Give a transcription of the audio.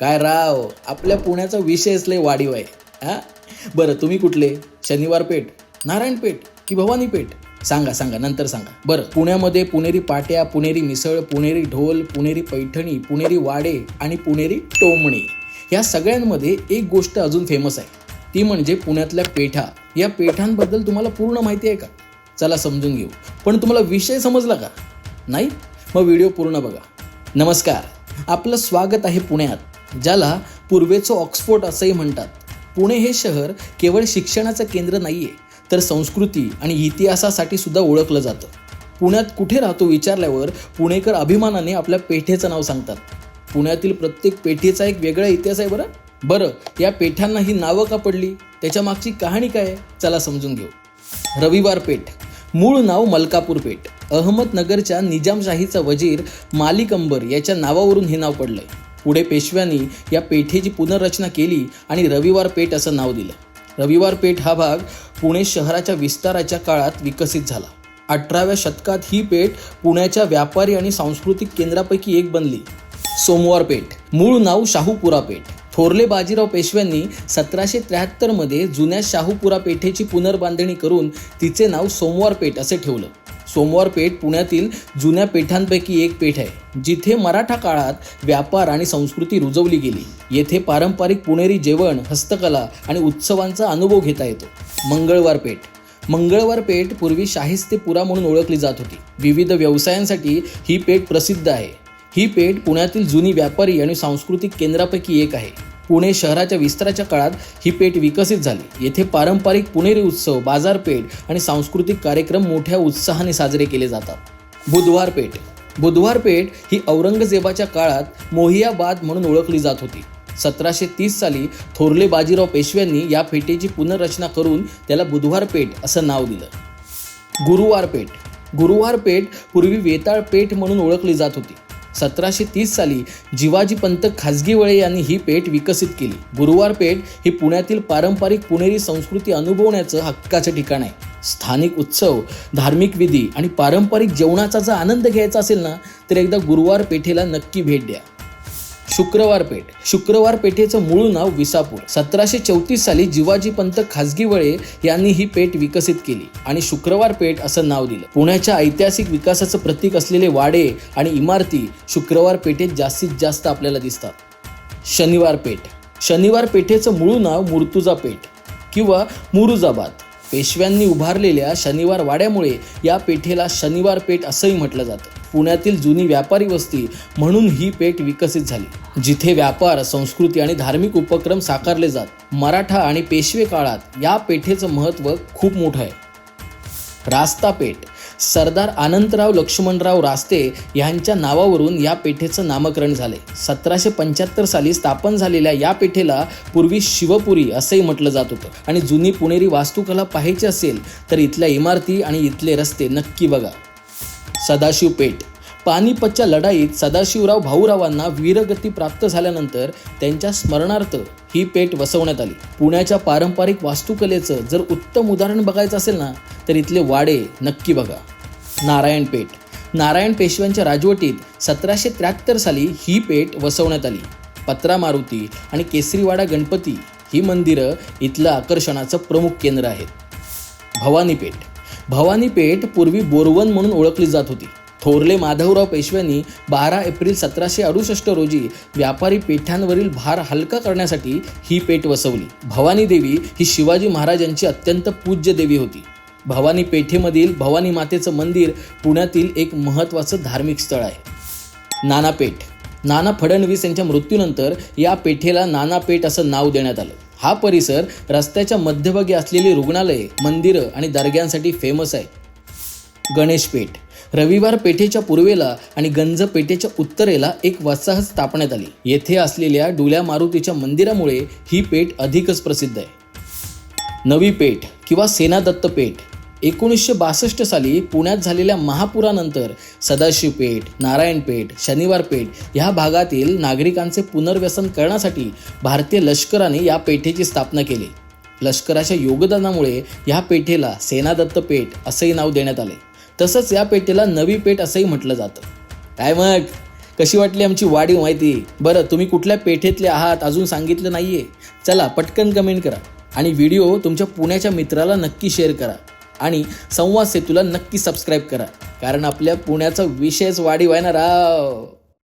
काय राव आपल्या पुण्याचा विषयच लय वाढीव आहे हा? बरं तुम्ही कुठले? शनिवार पेठ नारायण पेठ की भवानी पेठ? सांगा सांगा नंतर सांगा. बरं पुण्यामध्ये पुणेरी पाट्या पुणेरी मिसळ पुणेरी ढोल पुणेरी पैठणी पुणेरी वाडे आणि पुणेरी टोमणे या सगळ्यांमध्ये एक गोष्ट अजून फेमस आहे. ती म्हणजे पुण्यातल्या पेठा. या पेठांबद्दल तुम्हाला पूर्ण माहिती आहे का? चला समजून घेऊ. पण तुम्हाला विषय समजला का? नाही? मग व्हिडिओ पूर्ण बघा. नमस्कार. आपलं स्वागत आहे पुण्यात. ज्याला पूर्वेचं ऑक्सफोर्ड असंही म्हणतात. पुणे हे शहर केवळ शिक्षणाचं केंद्र नाही आहे तर संस्कृती आणि इतिहासासाठी सुद्धा ओळखलं जातं. पुण्यात कुठे राहतो विचारल्यावर पुणेकर अभिमानाने आपल्या पेठेचं नाव सांगतात. पुण्यातील प्रत्येक पेठेचा एक वेगळा इतिहास आहे बरं? बरं या पेठांना ही नावं का पडली? त्याच्या मागची कहाणी काय चला समजून घेऊ. रविवार पेठ. मूळ नाव मलकापूर पेठ. अहमदनगरच्या निजामशाहीचा वजीर मालिक अंबर याच्या नावावरून हे नाव पडलंय. पुढे पेशव्यांनी या पेठेची पुनर्रचना केली आणि रविवार पेठ असं नाव दिलं. रविवार पेठ हा भाग पुणे शहराच्या विस्ताराच्या काळात विकसित झाला. अठराव्या शतकात ही पेठ पुण्याच्या व्यापारी आणि सांस्कृतिक केंद्रापैकी एक बनली. सोमवार पेठ. मूळ नाव शाहूपुरा पेठ. थोरले बाजीराव पेशव्यांनी सतराशे त्र्याहत्तरमध्ये जुन्या शाहूपुरा पेठेची पुनर्बांधणी करून तिचे नाव सोमवार पेठ असे ठेवलं. सोमवार पेठ पुण्यातील जुन्या पेठांपैकी एक पेठ आहे जिथे मराठा काळात व्यापार आणि संस्कृती रुजवली गेली. येथे पारंपरिक पुणेरी जेवण हस्तकला आणि उत्सवांचा अनुभव घेता येतो. मंगळवार पेठ. मंगळवार पेठ पूर्वी शाहिस्तेपुरा म्हणून ओळखली जात होती. विविध व्यवसायांसाठी ही पेठ प्रसिद्ध आहे. ही पेठ पुण्यातील जुनी व्यापारी आणि सांस्कृतिक केंद्रापैकी एक आहे. पुणे शहराच्या विस्ताराच्या काळात ही पेठ विकसित झाली. येथे पारंपरिक पुणेरी उत्सव बाजारपेठ आणि सांस्कृतिक कार्यक्रम मोठ्या उत्साहाने साजरे केले जातात. बुधवार पेठ. बुधवार पेठ ही औरंगजेबाच्या काळात मोहियाबाद म्हणून ओळखली जात होती. सतराशे तीस साली थोरले बाजीराव पेशव्यांनी या पेठेची पुनर्रचना करून त्याला बुधवार पेठ असं नाव दिलं. गुरुवार पेठ. गुरुवार पेठ पूर्वी वेताळ पेठ म्हणून ओळखली जात होती. सतराशे तीस साली जिवाजी पंत खाजगीवळे यांनी ही पेठ विकसित केली. गुरुवार पेठ ही पुण्यातील पारंपरिक पुणेरी संस्कृती अनुभवण्याचं हक्काचं ठिकाण आहे. स्थानिक उत्सव धार्मिक विधी आणि पारंपरिक जेवणाचा जर आनंद घ्यायचा असेल ना तर एकदा गुरुवार पेठेला नक्की भेट द्या. शुक्रवार पेठ. शुक्रवार पेठेचं मूळ नाव विसापूर. सतराशे चौतीस साली जिवाजी पंत खाजगीवळे यांनी ही पेठ विकसित केली आणि शुक्रवार पेठ असं नाव दिलं. पुण्याच्या ऐतिहासिक विकासाचं प्रतीक असलेले वाडे आणि इमारती शुक्रवार पेठेत जास्तीत जास्त आपल्याला दिसतात. शनिवार पेठ. शनिवार पेठेचं मूळ नाव मुर्तुजा पेठ किंवा मुरुजाबाद. पेशव्यांनी उभारलेल्या शनिवार वाड्यामुळे या पेठेला शनिवार पेठ असंही म्हटलं जातं. पुण्यातील जुनी व्यापारी वस्ती म्हणून ही पेठ विकसित झाली. जिथे व्यापार संस्कृती आणि धार्मिक उपक्रम साकारले जात मराठा आणि पेशवे काळात या पेठेचं महत्त्व खूप मोठं आहे. रास्ता पेठ सरदार अनंतराव लक्ष्मणराव रास्ते यांच्या नावावरून या पेठेचं नामकरण झाले. सतराशे पंच्याहत्तर साली स्थापन झालेल्या या पेठेला पूर्वी शिवपुरी असंही म्हटलं जात होतं. आणि जुनी पुणेरी वास्तुकला पाहायची असेल तर इथल्या इमारती आणि इथले रस्ते नक्की बघा. सदाशिव पेठ. पानिपतच्या लढाईत सदाशिवराव भाऊरावांना वीरगती प्राप्त झाल्यानंतर त्यांच्या स्मरणार्थ ही पेठ वसवण्यात आली. पुण्याच्या पारंपरिक वास्तुकलेचं जर उत्तम उदाहरण बघायचं असेल ना तर इथले वाडे नक्की बघा. नारायण पेठ. नारायण पेशव्यांच्या राजवटीत सतराशे त्र्याहत्तर साली ही पेठ वसवण्यात आली. पत्रा मारुती आणि केसरीवाडा गणपती ही मंदिरं इथलं आकर्षणाचं प्रमुख केंद्र आहेत. भवानी पेठ भवानी पेठ पूर्वी बोरवन म्हणून ओळखली जात होती. थोरले माधवराव पेशव्यांनी बारा एप्रिल सतराशे अडुसष्ट रोजी व्यापारी पेठांवरील भार हलका करण्यासाठी ही पेठ वसवली. भवानी देवी ही शिवाजी महाराजांची अत्यंत पूज्य देवी होती. भवानी पेठेमधील भवानी मातेचं मंदिर पुण्यातील एक महत्त्वाचं धार्मिक स्थळ आहे. नानापेठ. नाना फडणवीस यांच्या मृत्यूनंतर या पेठेला नानापेठ असं नाव देण्यात आलं. हा परिसर रस्त्याच्या मध्यभागी असलेली रुग्णालये मंदिरं आणि दर्ग्यांसाठी फेमस आहे. गणेश पेठ. रविवार पेठेच्या पूर्वेला आणि गंज पेठेच्या उत्तरेला एक वसाहत स्थापण्यात आली. येथे असलेल्या डुल्या मारुतीच्या मंदिरामुळे ही पेठ अधिकच प्रसिद्ध आहे. नवी पेठ किंवा सेनादत्त पेठ. एकोणीसशे बासष्ट साली पुण्यात झालेल्या महापुरानंतर सदाशिव पेठ नारायण पेठ शनिवार पेठ ह्या भागातील नागरिकांचे पुनर्व्यसन करण्यासाठी भारतीय लष्कराने या पेठेची स्थापना केली. लष्कराच्या योगदानामुळे या पेठेला सेनादत्त पेठ असंही नाव देण्यात आले. तसंच या पेठेला नवी पेठ असंही म्हटलं जातं. काय मग? कशी वाटली आमची वाढीव माहिती? बरं तुम्ही कुठल्या पेठेतले आहात अजून सांगितलं नाही आहे चला पटकन कमेंट करा आणि व्हिडिओ तुमच्या पुण्याच्या मित्राला नक्की शेअर करा. आणि संवाद सेतूला नक्की सबस्क्राईब करा. कारण आपल्या पुण्याचा विषयच वाढीव आहे ना राव.